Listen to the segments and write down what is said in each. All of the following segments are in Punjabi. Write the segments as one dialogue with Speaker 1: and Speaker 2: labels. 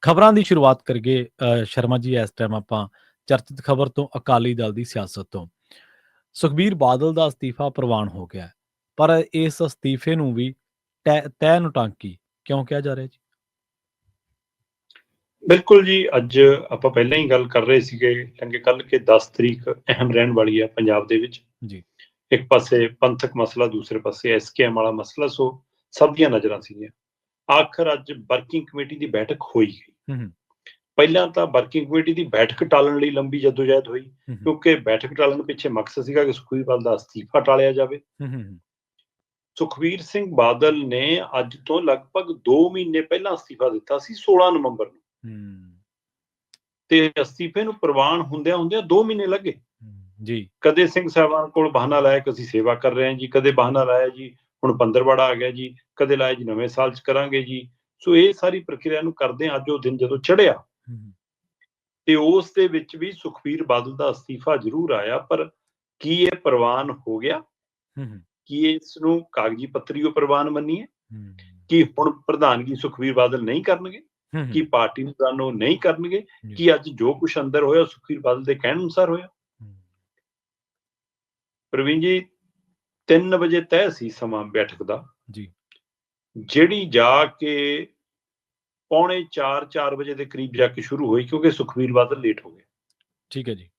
Speaker 1: ਖਬਰਾਂ ਦੀ ਸ਼ੁਰੂਆਤ ਕਰਗੇ ਸ਼ਰਮਾ ਜੀ ਇਸ ਟਾਈਮ ਆਪਾਂ ਚਰਚਿਤ ਖਬਰ ਤੋਂ ਅਕਾਲੀ ਦਲ ਦੀ ਸਿਆਸਤ ਤੋਂ। ਸੁਖਬੀਰ ਬਾਦਲ ਦਾ ਅਸਤੀਫਾ ਪ੍ਰਵਾਨ ਹੋ ਗਿਆ। ਪਰ ਇਸ ਅਸਤੀਫੇ ਨੂੰ ਵੀ ਤੈ- ਨਟਾਂਕੀ ਕਿਉਂ ਕਿਹਾ ਜਾ ਰਿਹਾ ਜੀ?
Speaker 2: ਬਿਲਕੁਲ ਜੀ ਅੱਜ ਆਪਾਂ ਪਹਿਲਾਂ ਹੀ ਗੱਲ ਕਰ ਰਹੇ ਸੀਗੇ ਕਿ ਕੱਲ ਕੇ 10 ਤਰੀਕ ਅਹਿਮ ਰਹਿਣ ਵਾਲੀ ਹੈ ਪੰਜਾਬ ਦੇ ਵਿੱਚ।
Speaker 1: ਜੀ।
Speaker 2: ਇੱਕ ਪਾਸੇ ਪੰਥਕ ਮਸਲਾ ਦੂਸਰੇ ਪਾਸੇ ਐਸਕੇਐਮ ਵਾਲਾ ਮਸਲਾ ਸੋ ਸਭ ਦੀਆਂ ਨਜ਼ਰਾਂ ਸੀਗੀਆਂ। ਆਖਰ ਅੱਜ ਵਰਕਿੰਗ ਕਮੇਟੀ ਦੀ ਬੈਠਕ ਹੋਈ ਗਈ
Speaker 1: ਹੂੰ
Speaker 2: ਪਹਿਲਾਂ ਤਾਂ ਵਰਕਿੰਗ ਕਮੇਟੀ ਦੀ ਬੈਠਕ ਟਾਲਣ ਲਈ ਲੰਬੀ ਜਦੋਜਹਿਦ ਹੋਈ ਕਿਉਂਕਿ ਬੈਠਕ ਟਾਲਣ ਪਿੱਛੇ ਮਕਸਦ ਸੀਗਾ ਕਿ ਸੁਖਬੀਰ ਦਾ ਅਸਤੀਫਾ ਟਾਲਿਆ ਜਾਵੇ। ਸੁਖਬੀਰ ਸਿੰਘ ਬਾਦਲ ਨੇ ਅੱਜ ਤੋਂ ਲਗਭਗ 2 ਮਹੀਨੇ ਪਹਿਲਾਂ ਅਸਤੀਫਾ ਦਿੱਤਾ ਸੀ 16 ਨਵੰਬਰ ਨੂੰ। ਤੇ ਅਸਤੀਫੇ ਨੂੰ ਪ੍ਰਵਾਨ ਹੁੰਦਿਆਂ ਹੁੰਦਿਆਂ 2 ਮਹੀਨੇ ਲੱਗੇ।
Speaker 1: ਜੀ।
Speaker 2: ਕਦੇ ਸਿੰਘ ਸਾਹਿਬਾਨ ਕੋਲ ਬਹਾਨਾ ਲਾਇਆ ਕਿ ਅਸੀਂ ਸੇਵਾ ਕਰ ਰਹੇ ਹਾਂ ਜੀ ਕਦੇ ਬਹਾਨਾ ਲਾਇਆ ਜੀ ਹੁਣ ਪੰਦਰਵਾੜਾ ਆ ਗਿਆ ਜੀ ਕਦੇ ਲਾਇਆ ਜੀ ਨਵੇਂ ਸਾਲ ਚ ਕਰਾਂਗੇ ਜੀ। ਸੋ ਇਹ ਸਾਰੀ ਪ੍ਰਕਿਰਿਆ ਨੂੰ ਕਰਦੇ ਅੱਜ ਉਹ ਦਿਨ ਜਦੋਂ ਚੜਿਆ ਤੇ ਉਸ ਦੇ ਵਿੱਚ ਵੀ ਸੁਖਬੀਰ ਬਾਦਲ ਦਾ ਅਸਤੀਫਾ ਜ਼ਰੂਰ ਆਇਆ ਪਰ ਕੀ ਇਹ ਪ੍ਰਵਾਨ ਹੋ ਗਿਆ? ਕੀ ਇਸ ਨੂੰ ਕਾਗਜ਼ੀ ਪੱਤਰੀਓ ਪ੍ਰਵਾਨ ਮੰਨੀਏ?
Speaker 1: ਹੂੰ,
Speaker 2: ਕਿ ਹੁਣ ਪ੍ਰਧਾਨਗੀ ਸੁਖਬੀਰ ਬਾਦਲ ਨਹੀਂ ਕਰਨਗੇ? ਕੀ ਪਾਰਟੀ ਨੂੰ ਜਾਨੋ ਨਹੀਂ ਕਰਨਗੇ। ਕਿ ਅੱਜ ਜੋ ਕੁਝ ਅੰਦਰ ਹੋਇਆ ਉਹ ਸੁਖਬੀਰ ਬਾਦਲ ਦੇ ਕਹਿਣ ਅਨੁਸਾਰ ਹੋਇਆ? ਪ੍ਰਵੀਨ ਜੀ 3 ਵਜੇ ਤੈਅ ਸੀ ਸਮਾਂ ਬੈਠਕ ਦਾ।
Speaker 1: ਜੀ।
Speaker 2: ਜਿਹੜੀ ਜਾ ਕੇ ਪੌਣੇ 4 4 ਵਜੇ ਦੇ ਕਰੀਬ ਜਾ ਕੇ ਸ਼ੁਰੂ ਹੋਈ ਕਿਉਂਕਿ ਸੁਖਬੀਰ ਬਾਦਲ ਲੇਟ ਹੋ ਗਏ।
Speaker 1: ਠੀਕ ਹੈ ਜੀ।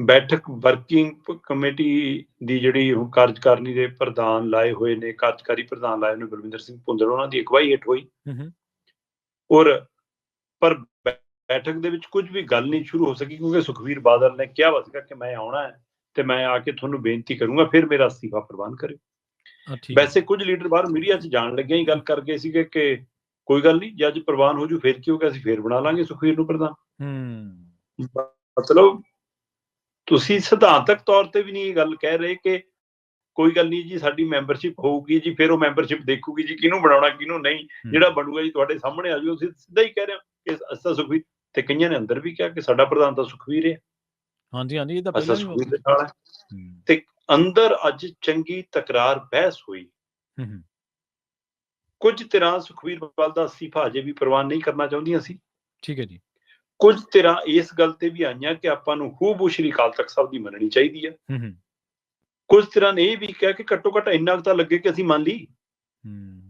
Speaker 2: ਬੈਠਕ ਵਰਕਿੰਗ ਕਮੇਟੀ ਦੀ ਜਿਹੜੀ ਹੁਣ ਕਾਰਜਕਾਰਨੀ ਦੇ ਪ੍ਰਧਾਨ ਲਾਏ ਹੋਏ ਨੇ ਕਾਰਜਕਾਰੀ ਪ੍ਰਧਾਨ ਲਾਏ ਨੇ ਬਲਵਿੰਦਰ ਸਿੰਘ ਭੁੰਦੜ ਉਹਨਾਂ ਦੀ ਅਗਵਾਈ ਹੇਠ ਹੋਈ। ਔਰ ਪਰ ਬੈਠਕ ਦੇ ਵਿੱਚ ਕੁਝ ਵੀ ਗੱਲ ਨਹੀਂ ਸ਼ੁਰੂ ਹੋ ਸਕੀ ਕਿਉਂਕਿ ਸੁਖਬੀਰ ਬਾਦਲ ਨੇ ਕਿਹਾ ਵਾ ਸੀਗਾ ਕਿ ਮੈਂ ਆਉਣਾ ਹੈ। ਤੇ ਮੈਂ ਆ ਕੇ ਤੁਹਾਨੂੰ ਬੇਨਤੀ ਕਰੂੰਗਾ ਫਿਰ ਮੇਰਾ ਅਸਤੀਫਾ ਪ੍ਰਵਾਨ ਕਰਿਓ। ਵੈਸੇ ਕੁਝ ਲੀਡਰ ਬਾਹਰ ਮੀਡੀਆ 'ਚ ਜਾਣ ਲੱਗਿਆ ਹੀ ਗੱਲ ਕਰ ਗਏ ਸੀਗੇ ਕਿ ਕੋਈ ਗੱਲ ਨਹੀਂ ਜੇ ਅੱਜ ਪ੍ਰਵਾਨ ਹੋ ਜੂ ਫਿਰ ਕੀ ਹੋਗਾ ਅਸੀਂ ਫੇਰ ਬਣਾ ਲਾਂਗੇ ਸੁਖਬੀਰ ਨੂੰ ਪ੍ਰਧਾਨ।
Speaker 1: ਹੂੰ।
Speaker 2: ਮਤਲਬ ਤੁਸੀਂ ਸਿਧਾਂਤਕ ਤੌਰ ਤੇ ਵੀ ਨਹੀਂ ਇਹ ਗੱਲ ਕਹਿ ਰਹੇ ਕਿ ਕੋਈ ਗੱਲ ਨਹੀਂ ਜੀ ਸਾਡੀ ਮੈਂਬਰਸ਼ਿਪ ਹੋਊਗੀ ਜੀ ਫਿਰ ਉਹ ਮੈਂਬਰਸ਼ਿਪ ਦੇਖੂਗੀ ਜੀ ਕਿਹਨੂੰ ਬਣਾਉਣਾ ਕਿਹਨੂੰ ਨਹੀਂ ਜਿਹੜਾ ਬਣੂਗਾ ਜੀ ਤੁਹਾਡੇ ਸਾਹਮਣੇ ਆ ਜਾਊ ਅਸੀਂ ਸਿੱਧਾ ਹੀ ਕਹਿ ਰਹੇ ਹਾਂ ਕਿ ਅਸਾ ਸੁਖਬੀਰ ਤੇ ਕਈਆਂ ਨੇ ਅੰਦਰ ਵੀ ਕਿਹਾ ਕਿ ਸਾਡਾ ਪ੍ਰਧਾਨ ਤਾਂ ਸੁਖਬੀਰ ਹੈ।
Speaker 1: ਹਾਂਜੀ ਹਾਂਜੀ ਇਹ ਤਾਂ ਪਹਿਲਾਂ ਵੀ
Speaker 2: ਦੇ ਨਾਲ ਤੇ ਅੰਦਰ ਅੱਜ ਚੰਗੀ ਤਕਰਾਰ ਬਹਿਸ ਹੋਈ।
Speaker 1: ਹੂੰ
Speaker 2: ਕੁਝ ਤਰ੍ਹਾਂ ਸੁਖਬੀਰ ਬਾਦਲ ਦਾ ਅਸਤੀਫਾ ਅਜੇ ਵੀ ਪ੍ਰਵਾਨ ਨਹੀਂ ਕਰਨਾ ਚਾਹੁੰਦੀਆਂ ਸੀ।
Speaker 1: ਠੀਕ ਹੈ ਜੀ।
Speaker 2: ਕੁਝ ਤਰ੍ਹਾਂ ਇਸ ਗੱਲ ਤੇ ਵੀ ਆਈਆਂ ਕਿ ਆਪਾਂ ਨੂੰ ਖੂਬ ਸ਼੍ਰੀ ਅਕਾਲ ਤਖਤ ਸਾਹਿਬ ਦੀ ਮੰਨਣੀ ਚਾਹੀਦੀ ਹੈ।
Speaker 1: ਹੂੰ ਹੂੰ,
Speaker 2: ਕੁਝ ਤਰ੍ਹਾਂ ਨੇ ਇਹ ਵੀ ਕਿਹਾ ਕਿ ਘੱਟੋ ਘੱਟ ਇੰਨਾ ਤਾਂ ਲੱਗੇ ਕਿ ਅਸੀਂ ਮੰਨ ਲਈ
Speaker 1: ਹੂੰ,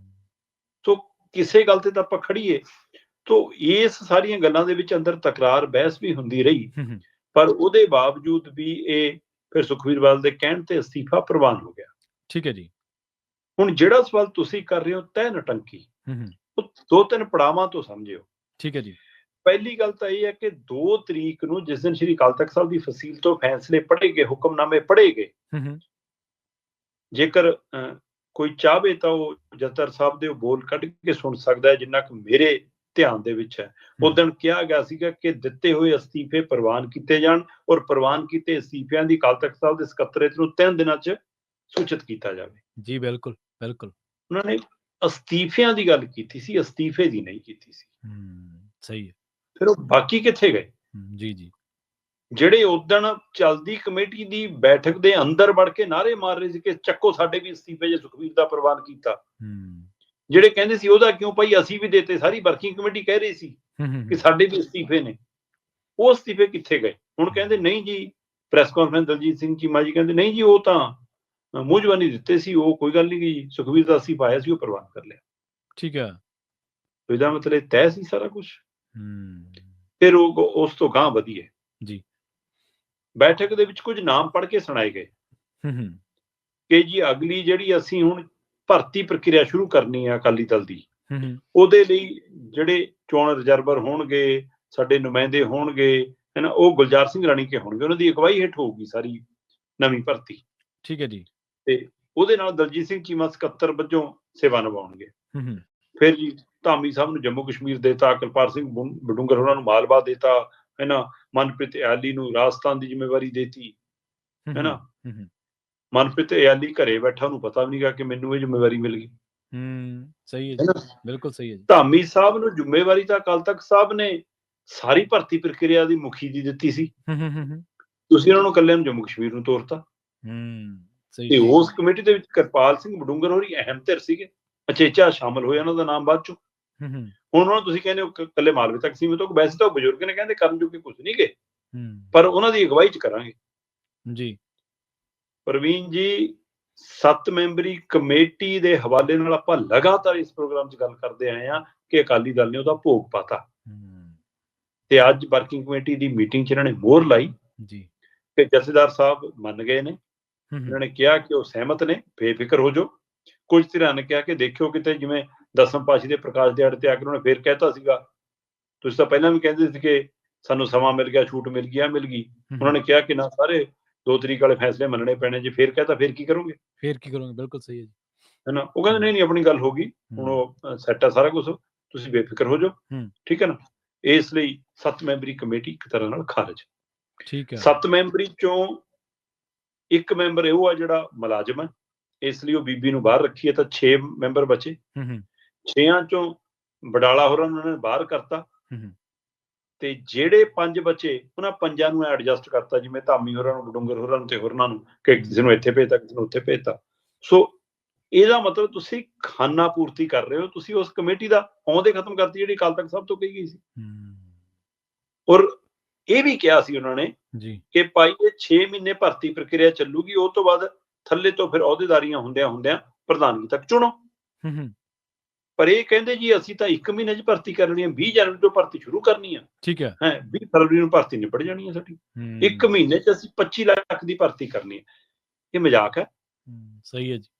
Speaker 2: ਸੋ ਕਿਸੇ ਗੱਲ ਤੇ ਤਾਂ ਆਪਾਂ ਖੜੀਏ ਤੋ ਇਸ ਸਾਰੀਆਂ ਗੱਲਾਂ ਦੇ ਵਿੱਚ ਅੰਦਰ ਤਕਰਾਰ ਬਹਿਸ ਵੀ ਹੁੰਦੀ ਰਹੀ।
Speaker 1: ਹੂੰ ਹੂੰ,
Speaker 2: ਪਰ ਉਹਦੇ ਬਾਵਜੂਦ ਵੀ ਇਹ ਫਿਰ ਸੁਖਵੀਰ ਬਾਦਲ ਦੇ ਕਹਿਣ ਤੇ ਅਸਤੀਫਾ ਪ੍ਰਵਾਨ ਹੋ ਗਿਆ।
Speaker 1: ਠੀਕ ਹੈ ਜੀ।
Speaker 2: ਹੁਣ ਜਿਹੜਾ ਸਵਾਲ ਤੁਸੀਂ ਕਰ ਰਹੇ ਹੋ ਤੈ ਨਟੰਕੀ
Speaker 1: ਹੂੰ ਹੂੰ,
Speaker 2: ਉਹ ਦੋ ਤਿੰਨ ਪੜਾਵਾਂ ਤੋਂ ਸਮਝਿਓ।
Speaker 1: ਠੀਕ ਹੈ ਜੀ।
Speaker 2: ਪਹਿਲੀ ਗੱਲ ਤਾਂ ਇਹ ਹੈ ਕਿ 2 ਤਰੀਕ ਨੂੰ ਜਿਸ ਦਿਨ ਸ਼੍ਰੀ ਅਕਾਲ ਤਖਤ ਸਾਹਿਬ ਦੀ ਫਸੀਲ ਤੋਂ ਫੈਸਲੇ ਪੜ੍ਹੇ ਗਏ ਹੁਕਮਨਾਮੇ ਪੜ੍ਹੇ ਗਏ
Speaker 1: ਹੂੰ ਹੂੰ,
Speaker 2: ਜੇਕਰ ਕੋਈ ਚਾਹਵੇ ਤਾਂ ਉਹ ਜੱਤਰ ਸਾਹਿਬ ਦੇ ਉਹ ਬੋਲ ਕੱਢ ਕੇ ਸੁਣ ਸਕਦਾ ਹੈ ਜਿੰਨਾ ਕਿ ਮੇਰੇ ਧਿਆਨ ਦੇ ਵਿੱਚ ਹੈ।
Speaker 1: ਹੂੰ,
Speaker 2: ਉਦੋਂ ਕਿਹਾ ਗਿਆ ਸੀਗਾ ਕਿ ਦਿੱਤੇ ਹੋਏ ਅਸਤੀਫੇ ਪ੍ਰਵਾਨ ਕੀਤੇ ਜਾਣ ਔਰ ਪ੍ਰਵਾਨ ਕੀਤੇ ਅਸਤੀਫਿਆਂ ਦੀ ਅਕਾਲ ਤਖਤ ਸਾਹਿਬ ਦੇ ਸਕੱਤਰੇਤ ਨੂੰ ਤਿੰਨ ਦਿਨਾਂ 'ਚ ਸੂਚਿਤ ਕੀਤਾ ਜਾਵੇ।
Speaker 1: ਜੀ ਬਿਲਕੁਲ ਬਿਲਕੁਲ।
Speaker 2: ਉਹਨਾਂ ਨੇ ਅਸਤੀਫਿਆਂ ਦੀ ਗੱਲ ਕੀਤੀ ਸੀ ਅਸਤੀਫੇ ਦੀ ਨਹੀਂ ਕੀਤੀ ਸੀ।
Speaker 1: ਹੂੰ ਸਹੀ ਹੈ।
Speaker 2: ਫਿਰ ਉਹ ਬਾਕੀ ਕਿੱਥੇ ਗਏ?
Speaker 1: ਜੀ ਜੀ।
Speaker 2: ਜਿਹੜੇ ਉਦਣ ਚਲਦੀ ਕਮੇਟੀ ਦੀ ਬੈਠਕ ਦੇ ਅੰਦਰ ਵੜ ਕੇ ਨਾਰੇ ਮਾਰ ਰਹੇ ਸੀ ਕਿ ਚੱਕੋ ਸਾਡੇ ਵੀ ਅਸਤੀਫੇ ਜੇ ਸੁਖਵੀਰ ਦਾ ਪ੍ਰਵਾਨ ਕੀਤਾ।
Speaker 1: ਹੂੰ।
Speaker 2: ਜਿਹੜੇ ਕਹਿੰਦੇ ਸੀ ਉਹਦਾ ਕਿਉਂ ਭਾਈ? ਅਸੀਂ ਵੀ ਦੇਤੇ ਸਾਰੀ ਵਰਕਿੰਗ ਕਮੇਟੀ ਕਹਿ ਰਹੀ ਸੀ ਕਿ ਸਾਡੇ ਵੀ ਅਸਤੀਫੇ ਨੇ। ਉਹ ਅਸਤੀਫੇ ਕਿੱਥੇ ਗਏ? ਹੁਣ ਕਹਿੰਦੇ ਨਹੀਂ ਜੀ ਪ੍ਰੈਸ ਕਾਨਫਰੰਸ ਦਲਜੀਤ ਸਿੰਘ ਚੀਮਾ ਜੀ ਕਹਿੰਦੇ ਨਹੀਂ ਜੀ ਉਹ ਤਾਂ ਜ਼ਬਾਨੀ ਦਿੱਤੇ ਸੀ ਉਹ ਕੋਈ ਗੱਲ ਨਹੀਂ ਜੀ ਸੁਖਵੀਰ ਦਾ ਅਸਤੀਫਾ ਆਇਆ ਸੀ ਉਹ ਪ੍ਰਵਾਨ ਕਰ ਲਿਆ।
Speaker 1: ਠੀਕ ਹੈ
Speaker 2: ਤੋ ਇਹਦਾ ਮਤਲਬ ਤੈਅ ਸੀ ਸਾਰਾ ਕੁਝ
Speaker 1: ਹੂੰ।
Speaker 2: ਫਿਰ ਉਹ ਉਸ ਤੋਂ ਗਾਂ ਵਧੀਏ।
Speaker 1: ਜੀ।
Speaker 2: ਬੈਠਕ ਦੇ ਵਿੱਚ ਕੁਝ ਨਾਮ ਪੜ੍ਹ ਕੇ ਸੁਣਾਏ ਗਏ।
Speaker 1: ਹੂੰ ਹੂੰ,
Speaker 2: ਕਿ ਜੀ ਅਗਲੀ ਜਿਹੜੀ ਅਸੀਂ ਹੁਣ ਭਰਤੀ ਪ੍ਰਕਿਰਿਆ ਸ਼ੁਰੂ ਕਰਨੀ ਹੈ ਅਕਾਲੀ ਦਲ ਦੀ। ਉਹਦੇ ਲਈ ਜਿਹੜੇ ਚੋਣ ਰਿਜ਼ਰਵਰ ਹੋਣਗੇ ਸਾਡੇ ਨੁਮਾਇੰਦੇ ਹੋਣਗੇ ਹੈਨਾ ਉਹ ਗੁਲਜ਼ਾਰ ਸਿੰਘ ਰਾਣੀ ਕੇ ਹੋਣਗੇ। ਉਹਨਾਂ ਦੀ ਅਗਵਾਈ ਹੇਠ ਹੋਊਗੀ ਸਾਰੀ ਨਵੀਂ ਭਰਤੀ।
Speaker 1: ਠੀਕ ਹੈ ਜੀ।
Speaker 2: ਉਹਦੇ ਨਾਲ ਦਲਜੀਤ ਸਿੰਘ ਚੀਮਾ ਸਕੱਤਰ ਵਜੋਂ ਸੇਵਾ ਨਿਭਾਉਣਗੇ।
Speaker 1: ਹੂੰ
Speaker 2: ਫਿਰ ਜੀ ਧਾਮੀ ਸਾਹਿਬ ਨੂੰ ਜੰਮੂ ਕਸ਼ਮੀਰ ਦੇਤਾ ਅਕਲਪਾਲ ਸਿੰਘ ਬਡੂੰਗਰ ਉਹਨਾਂ ਨੂੰ ਮਾਲਵਾ ਦੇਤਾ ਹੈਨਾ ਮਨਪ੍ਰੀਤ ਇਆਲੀ ਨੂੰ ਰਾਜਸਥਾਨ ਦੀ ਜ਼ਿੰਮੇਵਾਰੀ ਦੇਤੀ ਹੈਨਾ ਮਨਪ੍ਰੀਤ ਇਆਲੀ ਘਰੇ ਬੈਠਾ ਉਹਨੂੰ ਪਤਾ ਵੀ ਨਹੀਂਗਾ ਕਿ ਮੈਨੂੰ ਇਹ ਜ਼ਿੰਮੇਵਾਰੀ ਮਿਲ ਗਈ।
Speaker 1: ਹੂੰ ਸਹੀ ਹੈ ਜੀ ਬਿਲਕੁਲ ਸਹੀ ਹੈ ਜੀ।
Speaker 2: ਧਾਮੀ ਸਾਹਿਬ ਨੂੰ ਜ਼ਿੰਮੇਵਾਰੀ ਤਾਂ ਅਕਾਲ ਤਖਤ ਸਾਹਿਬ ਨੇ ਸਾਰੀ ਭਰਤੀ ਪ੍ਰਕਿਰਿਆ ਦੀ ਮੁਖੀ ਦੀ ਦਿੱਤੀ ਸੀ।
Speaker 1: ਹੂੰ ਹੂੰ,
Speaker 2: ਤੁਸੀਂ ਉਹਨਾਂ ਨੂੰ ਇਕੱਲਿਆਂ ਨੂੰ ਜੰਮੂ ਕਸ਼ਮੀਰ ਨੂੰ ਤੋਰਤਾ।
Speaker 1: ਹੂੰ ਸਹੀ
Speaker 2: ਤੇ। ਉਸ ਕਮੇਟੀ ਦੇ ਵਿੱਚ ਕਿਰਪਾਲ ਸਿੰਘ ਬਡੂੰਗਰ ਹੋਰੀ ਅਹਿਮ ਧਿਰ ਸੀਗੇ। ਅਚੇਚਾ ਸ਼ਾਮਲ ਹੋਏ ਉਹਨਾਂ ਦਾ ਨਾਮ ਬਾਅਦ ਚੋਂ।
Speaker 1: ਹੂੰ ਹੂੰ।
Speaker 2: ਹੁਣ ਉਹਨਾਂ ਨੂੰ ਤੁਸੀਂ ਕਹਿੰਦੇ ਹੋ ਕਿ ਇਕੱਲੇ ਮਾਲਵੇ ਤੱਕ ਸੀਮਿਤ ਹੋ ਵੈਸੇ ਤਾਂ ਬਜ਼ੁਰਗ ਨੇ ਕਹਿੰਦੇ ਕਰਨ ਜੋਗੇ ਕੁਝ ਨਹੀਂ ਗਏ
Speaker 1: ਹੂੰ।
Speaker 2: ਪਰ ਉਹਨਾਂ ਦੀ ਅਗਵਾਈ ਚ ਕਰਾਂਗੇ।
Speaker 1: ਜੀ।
Speaker 2: ਪ੍ਰਵੀਨ ਜੀ ਸੱਤ ਮੈਂਬਰੀ ਕਮੇਟੀ ਦੇ ਹਵਾਲੇ ਨਾਲ ਆਪਾਂ ਲਗਾਤਾਰ ਇਸ ਪ੍ਰੋਗਰਾਮ 'ਚ ਗੱਲ ਕਰਦੇ ਆਏ ਆ ਕਿ ਅਕਾਲੀ ਦਲ ਨੇ ਉਹਦਾ ਭੋਗ ਪਾਤਾ। ਤੇ ਅੱਜ ਵਰਕਿੰਗ ਕਮੇਟੀ ਦੀ ਮੀਟਿੰਗ 'ਚ ਇਹਨਾਂ ਨੇ ਮੋਹਰ ਲਾਈ।
Speaker 1: ਜੀ।
Speaker 2: ਕਿ ਜਥੇਦਾਰ ਸਾਹਿਬ ਮੰਨ ਗਏ ਨੇ। ਇਹਨਾਂ ਨੇ ਕਿਹਾ ਕਿ ਉਹ ਸਹਿਮਤ ਨੇ ਬੇਫਿਕਰ ਹੋ ਜਾਓ। ਕੁਝ ਧਿਰਾਂ ਨੇ ਕਿਹਾ ਕਿ ਦੇਖਿਓ ਕਿਤੇ ਜਿਵੇਂ ਦਸਮ ਪਾਸ਼ੀ ਦੇ ਪ੍ਰਕਾਸ਼ ਦਿਹਾੜੇ ਤੇ ਆ ਕੇ ਉਹਨਾਂ ਫੇਰ ਕਹਿਤਾ ਸੀਗਾ। ਤੁਸੀਂ ਤਾਂ ਪਹਿਲਾਂ ਵੀ ਕਹਿੰਦੇ ਸੀ ਕਿ ਸਾਨੂੰ ਸਮਾਂ ਮਿਲ ਗਿਆ ਛੂਟ ਮਿਲ ਗਈ ਆ ਮਿਲ ਗਈ। ਉਹਨਾਂ ਨੇ ਕਿਹਾ ਕਿ ਨਾ ਸਾਰੇ ਦੋ ਤਰੀਕ ਵਾਲੇ ਫੈਸਲੇ ਮੰਨਣੇ ਪੈਣੇ ਜੇ ਫੇਰ ਕਹਤਾ ਫੇਰ ਕੀ ਕਰੋਗੇ?
Speaker 1: ਫੇਰ ਕੀ ਕਰੋਗੇ? ਬਿਲਕੁਲ ਸਹੀ ਹੈ ਜੀ।
Speaker 2: ਹੈਨਾ? ਉਹ ਕਹਿੰਦੇ ਨਹੀਂ ਨਹੀਂ ਆਪਣੀ ਗੱਲ ਹੋ ਗਈ। ਹੁਣ ਉਹ ਸੈੱਟ ਆ ਸਾਰਾ ਕੁਝ ਤੁਸੀਂ ਬੇਫਿਕਰ ਹੋ ਜਾਓ। ਠੀਕ ਹੈ ਨਾ? ਇਸ ਲਈ ਸੱਤ ਮੈਂਬਰੀ ਕਮੇਟੀ ਇੱਕ ਤਰ੍ਹਾਂ ਨਾਲ ਖਾਰਜ।
Speaker 1: ਠੀਕ ਹੈ।
Speaker 2: ਸੱਤ ਮੈਂਬਰੀ ਚੋਂ ਇੱਕ ਮੈਂਬਰ ਇਹ ਆ ਜਿਹੜਾ ਮੁਲਾਜ਼ਮ ਹੈ। ਇਸ ਲਈ ਉਹ ਬੀਬੀ ਨੂੰ ਬਾਹਰ ਰੱਖੀ ਹੈ ਤਾਂ 6 ਮੈਂਬਰ ਬਚੇ।
Speaker 1: ਹੂੰ ਹੂੰ।
Speaker 2: ਛੇਆਂ ਚੋਂ ਬਡਾਲਾ ਹੋਰਾਂ ਨੂੰ ਉਹਨਾਂ ਨੇ ਬਾਹਰ ਕਰਤਾ।
Speaker 1: ਹੂੰ ਹੂੰ,
Speaker 2: ਤੇ ਜਿਹੜੇ ਪੰਜ ਬਚੇ ਉਹਨਾਂ ਪੰਜਾਂ ਨੂੰ ਐਡਜਸਟ ਕਰਤਾ ਜਿਵੇਂ ਧਾਮੀ ਹੋਰਾਂ ਨੂੰ ਬਡੂੰਗਰ ਹੋਰਾਂ ਨੂੰ ਤੇ ਹੋਰਨਾਂ ਨੂੰ ਕਿ ਕਿਸੇ ਨੂੰ ਇੱਥੇ ਭੇਜਤਾ ਕਿਸੇ ਨੂੰ ਉੱਥੇ ਭੇਜਤਾ। ਸੋ ਇਹਦਾ ਮਤਲਬ ਤੁਸੀਂ ਖਾਨਾ ਪੂਰਤੀ ਕਰ ਰਹੇ ਹੋ ਤੁਸੀਂ ਉਸ ਕਮੇਟੀ ਦਾ ਆਉਂਦੇ ਖਤਮ ਕਰਤੀ ਜਿਹੜੀ ਕੱਲ ਤੱਕ ਸਭ ਤੋਂ ਕਹੀ ਗਈ ਸੀ। ਔਰ ਇਹ ਵੀ ਕਿਹਾ ਸੀ ਉਹਨਾਂ ਨੇ
Speaker 1: ਜੀ।
Speaker 2: ਕਿ ਭਾਈ ਇਹ 6 ਮਹੀਨੇ ਭਰਤੀ ਪ੍ਰਕਿਰਿਆ ਚੱਲੂਗੀ ਉਹ ਤੋਂ ਬਾਅਦ ਥੱਲੇ ਤੋਂ ਫਿਰ ਅਹੁਦੇਦਾਰੀਆਂ ਹੁੰਦਿਆਂ ਹੁੰਦਿਆਂ ਪ੍ਰਧਾਨਗੀ ਤੱਕ ਚੁਣੋ।
Speaker 1: ਹੂੰ ਹੂੰ।
Speaker 2: ਪਰ ਇਹ ਕਹਿੰਦੇ ਜੀ ਅਸੀਂ ਤਾਂ 1 ਮਹੀਨੇ 'ਚ ਭਰਤੀ ਕਰਨੀ ਹੈ 20 ਜਨਵਰੀ ਤੋਂ ਭਰਤੀ ਸ਼ੁਰੂ ਕਰਨੀ ਆ
Speaker 1: ਠੀਕ ਹੈ।
Speaker 2: ਹੈ 20 ਫਰਵਰੀ ਨੂੰ ਭਰਤੀ ਨਿਬੜ ਜਾਣੀ ਹੈ ਸਾਡੀ।
Speaker 1: ਹੂੰ,
Speaker 2: ਇੱਕ ਮਹੀਨੇ 'ਚ ਅਸੀਂ 25 ਲੱਖ ਦੀ ਭਰਤੀ ਕਰਨੀ ਹੈ। ਇਹ ਮਜ਼ਾਕ ਹੈ।
Speaker 1: ਸਹੀ ਹੈ ਜੀ।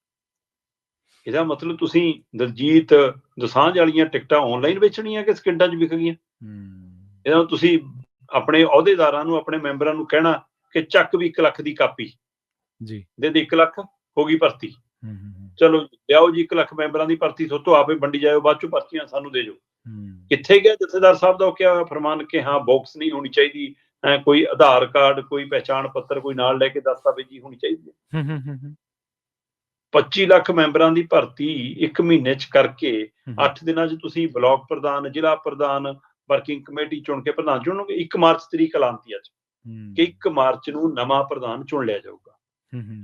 Speaker 2: ਇਹਦਾ ਮਤਲਬ ਤੁਸੀਂ ਦਲਜੀਤ ਦਸਾਂਝ ਵਾਲੀਆਂ ਟਿਕਟਾਂ ਆਨਲਾਈਨ ਵੇਚਣੀਆਂ ਕਿ ਸਕਿੰਟਾਂ 'ਚ ਵਿਕ ਗਈਆਂ? ਇਹਦਾ ਤੁਸੀਂ ਆਪਣੇ ਅਹੁਦੇਦਾਰਾਂ ਨੂੰ ਆਪਣੇ ਮੈਂਬਰਾਂ ਨੂੰ ਕਹਿਣਾ ਕਿ ਚੱਕ ਵੀ 1 ਲੱਖ ਦੀ ਕਾਪੀ
Speaker 1: ਜੀ।
Speaker 2: ਦੇ ਦੇ 1 ਲੱਖ ਹੋ ਗਈ ਭਰਤੀ।
Speaker 1: ਹੂੰ ਹੂੰ,
Speaker 2: ਚਲੋ ਲਿਆਓ ਜੀ 1 ਲੱਖ ਮੈਂਬਰਾਂ ਦੀ ਭਰਤੀ ਸੋਤੋ ਆਪੇ ਵੰਡੀ ਜਾਇਓ ਬਾਅਦ ਚੋਂ ਪਰਚੀਆਂ ਸਾਨੂੰ ਦੇ ਜਾਓ ਕਿੱਥੇ ਗਿਆ ਜਥੇਦਾਰ ਸਾਹਿਬ ਦਾ ਉਹ ਕਿਹਾ ਹੋਇਆ ਫਰਮਾਨ ਕਿ ਹਾਂ ਬਾਕਸ ਨਹੀਂ ਹੋਣੀ ਚਾਹੀਦੀ ਕੋਈ ਆਧਾਰ ਕਾਰਡ ਕੋਈ ਪਹਿਚਾਣ ਪੱਤਰ ਕੋਈ ਨਾਲ ਲੈ ਕੇ ਦਸਤਾਵੇਜ਼ੀ ਹੋਣੀ ਚਾਹੀਦੀ ਹੈ।
Speaker 1: ਹੂੰ ਹੂੰ ਹੂੰ ਹੂੰ,
Speaker 2: 25 ਲੱਖ ਮੈਂਬਰਾਂ ਦੀ ਭਰਤੀ ਇੱਕ ਮਹੀਨੇ ਚ ਕਰਕੇ
Speaker 1: ਹੂੰ,
Speaker 2: 8 ਦਿਨਾਂ 'ਚ ਤੁਸੀਂ ਬਲਾਕ ਪ੍ਰਧਾਨ ਜ਼ਿਲ੍ਹਾ ਪ੍ਰਧਾਨ ਵਰਕਿੰਗ ਕਮੇਟੀ ਚੁਣ ਕੇ ਪ੍ਰਧਾਨ ਚੁਣੋਗੇ 1 ਮਾਰਚ ਤਰੀਕ ਐਲਾਨਤੀ ਅੱਜ ਕਿ 1 ਮਾਰਚ ਨੂੰ ਨਵਾਂ ਪ੍ਰਧਾਨ ਚੁਣ ਲਿਆ ਜਾਊਗਾ।
Speaker 1: ਹੂੰ ਹੂੰ,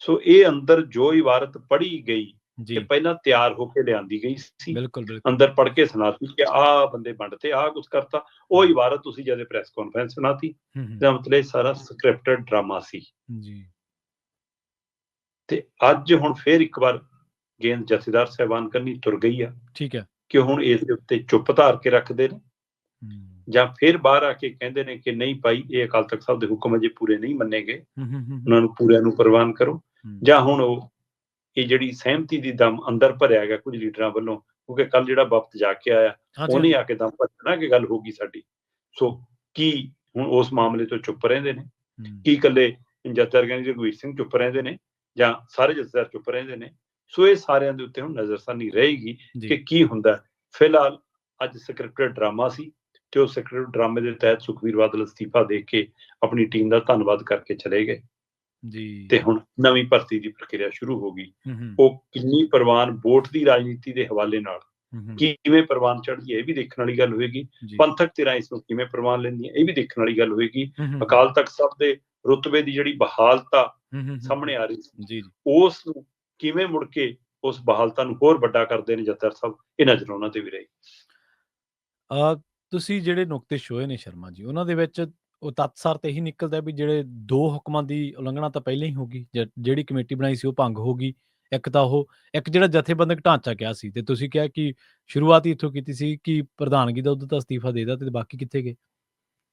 Speaker 2: ਸੋ ਇਹ ਅੰਦਰ ਜੋ ਇਬਾਰਤ ਪੜ੍ਹੀ ਗਈ ਕਿ ਪਹਿਲਾਂ ਤਿਆਰ ਹੋ ਕੇ ਲਿਆਂਦੀ ਗਈ ਸੀ।
Speaker 1: ਬਿਲਕੁਲ ਬਿਲਕੁਲ।
Speaker 2: ਅੰਦਰ ਪੜ੍ਹ ਕੇ ਸੁਣਾਤੀ ਕਿ ਆਹ ਬੰਦੇ ਵੰਡਤੇ ਆਹ ਕੁਝ ਕਰਤਾ। ਉਹ ਇਬਾਰਤ ਤੁਸੀਂ ਜਦ ਪ੍ਰੈਸ ਕਾਨਫਰੰਸ ਸੁਣਾਤੀ ਇਹਦਾ ਮਤਲਬ ਸਾਰਾ ਸਕ੍ਰਿਪਟਡ ਡਰਾਮਾ ਸੀ।
Speaker 1: ਜੀ।
Speaker 2: ਤੇ ਅੱਜ ਹੁਣ ਫੇਰ ਇੱਕ ਵਾਰ ਗੇਂਦ ਜਥੇਦਾਰ ਸਹਿਬਾਨ ਕਰਨੀ ਤੁਰ ਗਈ ਆ।
Speaker 1: ਠੀਕ ਹੈ।
Speaker 2: ਕਿ ਹੁਣ ਇਸ ਦੇ ਉੱਤੇ ਚੁੱਪ ਧਾਰ ਕੇ ਰੱਖਦੇ ਨੇ। ਜਾਂ ਫਿਰ ਬਾਹਰ ਆ ਕੇ ਕਹਿੰਦੇ ਨੇ ਕਿ ਨਹੀਂ ਭਾਈ ਇਹ ਅਕਾਲ ਤਖਤ ਸਾਹਿਬ ਦੇ ਹੁਕਮ ਅਜੇ ਪੂਰੇ ਨਹੀਂ ਮੰਨੇ ਗਏ।
Speaker 1: ਹੂੰ ਹੂੰ ਹੂੰ,
Speaker 2: ਉਹਨਾਂ ਨੂੰ ਪੂਰਿਆਂ ਨੂੰ ਪ੍ਰਵਾਨ ਕਰੋ। ਜਾਂ ਹੁਣ ਉਹ ਇਹ ਜਿਹੜੀ ਸਹਿਮਤੀ ਦੀ ਦਮ ਅੰਦਰ ਭਰਿਆ ਗਿਆ ਕੁਝ ਲੀਡਰਾਂ ਵੱਲੋਂ ਕਿਉਂਕਿ ਕੱਲ ਜਿਹੜਾ ਵਕਤ ਜਾ ਕੇ ਆਇਆ ਉਹਨੇ ਆ ਕੇ ਦਮ ਭਰਨਾ ਕਿ ਗੱਲ ਹੋ ਗਈ ਸਾਡੀ। ਸੋ ਕੀ ਹੁਣ ਉਸ ਮਾਮਲੇ ਤੋਂ ਚੁੱਪ ਰਹਿੰਦੇ ਨੇ? ਕੀ ਇਕੱਲੇ ਜਥੇਦਾਰ ਕਹਿੰਦੇ ਜਗਵੀਰ ਸਿੰਘ ਚੁੱਪ ਰਹਿੰਦੇ ਨੇ? ਜਾਂ ਸਾਰੇ ਜਥੇਦਾਰ ਚੁੱਪ ਰਹਿੰਦੇ ਨੇ? ਸੋ ਇਹ ਸਾਰਿਆਂ ਦੇ ਉੱਤੇ ਹੁਣ ਨਜ਼ਰਸਾਨੀ ਰਹੇਗੀ ਕਿ ਕੀ ਹੁੰਦਾ। ਫਿਲਹਾਲ ਅੱਜ ਸਕ੍ਰਿਪਟਡ ਡਰਾਮਾ ਸੀ ਤੇ ਉਹ ਸਕ੍ਰਿਪਟ ਡਰਾਮੇ ਦੇ ਤਹਿਤ ਸੁਖਵੀਰ ਬਾਦਲ ਅਸਤੀਫਾ ਦੇ ਕੇ ਆਪਣੀ ਟੀਮ ਦਾ ਧੰਨਵਾਦ ਕਰਕੇ ਚਲੇ ਗਏ।
Speaker 1: ਜੀ।
Speaker 2: ਤੇ ਹੁਣ ਨਵੀਂ ਭਰਤੀ ਦੀ ਪ੍ਰਕਿਰਿਆ ਸ਼ੁਰੂ ਹੋ ਗਈ। ਉਹ ਕਿੰਨੀ ਪ੍ਰਵਾਨ ਵੋਟ ਦੀ ਰਾਜਨੀਤੀ ਦੇ ਹਵਾਲੇ ਨਾਲ ਕਿਵੇਂ ਪ੍ਰਵਾਨ ਚੜ੍ਹਦੀ ਹੈ ਇਹ ਵੀ ਦੇਖਣ ਵਾਲੀ ਗੱਲ ਹੋਏਗੀ। ਪੰਥਕ ਧਿਰਾਂ ਇਸ ਨੂੰ ਕਿਵੇਂ ਪ੍ਰਵਾਨ ਲੈਂਦੀਆਂ ਇਹ ਵੀ ਦੇਖਣ ਵਾਲੀ ਗੱਲ ਹੋਏਗੀ। ਅਕਾਲ ਤਖਤ ਸਾਹਿਬ ਦੇ ਰੁਤਬੇ ਦੀ ਜਿਹੜੀ ਬਹਾਲਤਾ ਸਾਹਮਣੇ ਆ ਰਹੀ ਸੀ
Speaker 1: ਜੀ
Speaker 2: ਉਸ ਨੂੰ ਕਿਵੇਂ ਮੁੜ ਕੇ ਉਸ ਬਹਾਲਤਾ ਨੂੰ ਹੋਰ ਵੱਡਾ ਕਰਦੇ ਨੇ ਜਥੇਦਾਰ ਸਾਹਿਬ ਇਹ ਨਜ਼ਰ ਉਹਨਾਂ ਤੇ ਵੀ ਰਹੀ
Speaker 1: ਅ ਤੁਸੀਂ ਜਿਹੜੇ ਨੁਕਤੇ ਛੋਏ ਨੇ ਸ਼ਰਮਾ ਜੀ ਉਹਨਾਂ ਦੇ ਵਿੱਚ ਉਹ ਤੱਤਸਰ ਤੇ ਇਹੀ ਨਿਕਲਦਾ ਵੀ ਜਿਹੜੇ ਦੋ ਹੁਕਮਾਂ ਦੀ ਉਲੰਘਣਾ ਤਾਂ ਪਹਿਲਾਂ ਹੀ ਹੋ ਗਈ, ਜ- ਜਿਹੜੀ ਕਮੇਟੀ ਬਣਾਈ ਸੀ ਉਹ ਭੰਗ ਹੋ ਗਈ। ਇੱਕ ਤਾਂ ਉਹ, ਇੱਕ ਜਿਹੜਾ ਜਥੇਬੰਦਕ ਢਾਂਚਾ ਕਿਹਾ ਸੀ ਤੇ ਤੁਸੀਂ ਕਿਹਾ ਕਿ ਸ਼ੁਰੂਆਤ ਹੀ ਇੱਥੋਂ ਕੀਤੀ ਸੀ ਕਿ ਪ੍ਰਧਾਨਗੀ ਦਾ ਉਹਦਾ ਤਾਂ ਅਸਤੀਫਾ ਦੇ ਦਿੱਤਾ ਤੇ ਬਾਕੀ ਕਿੱਥੇ ਗਏ?